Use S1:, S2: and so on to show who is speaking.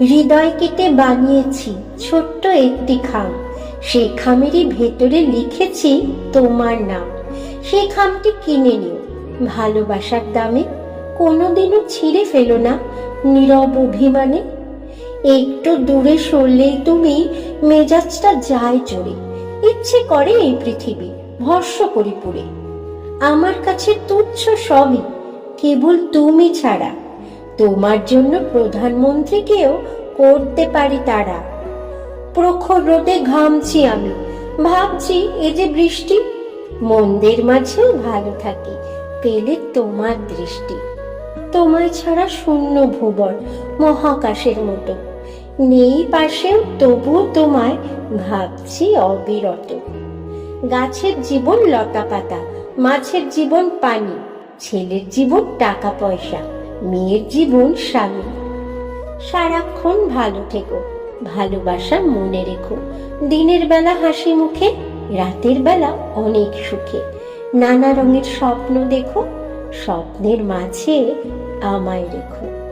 S1: হৃদয় কেটে বানিয়েছি ছোট্ট একটি খাম। সেই খামেরই ভেতরে লিখেছি তোমার নাম। সেই খামটি কিনে নিও। ভালোবাসার দামে কোনোদিনও ছিঁড়ে ফেলো না নীরব অভিমানে। একটু দূরে সরলেই তুমি মেজাজটা যায় জোরে ইচ্ছে করে এই পৃথিবী ভস্য করি পুরে আমার কাছে তুচ্ছ সবই কেবল তুমি ছাড়া। তোমার জন্য প্রধানমন্ত্রীকেও করতে পারি তারা। প্রখর রোদে ঘামছি আমি। ভাবছি এ যে বৃষ্টি, মন্দের মাঝেও ভালো থাকি, পেলে তোমার দৃষ্টি। তোমায় ছাড়া শূন্য ভুবন মহাকাশের মতো। নেই পাশেও তবুও তোমায় ভাবছি অবিরত। গাছের জীবন লতা পাতা মাছের জীবন পানি। ছেলের জীবন টাকা পয়সা, মেয়ের জীবন স্বামী। সারাক্ষণ ভালো থেকো, ভালোবাসা মনে রেখো। দিনের বেলা হাসি মুখে, রাতের বেলা অনেক সুখে। নানা রঙের স্বপ্ন দেখো, স্বপ্নের মাঝে আমায় রেখো।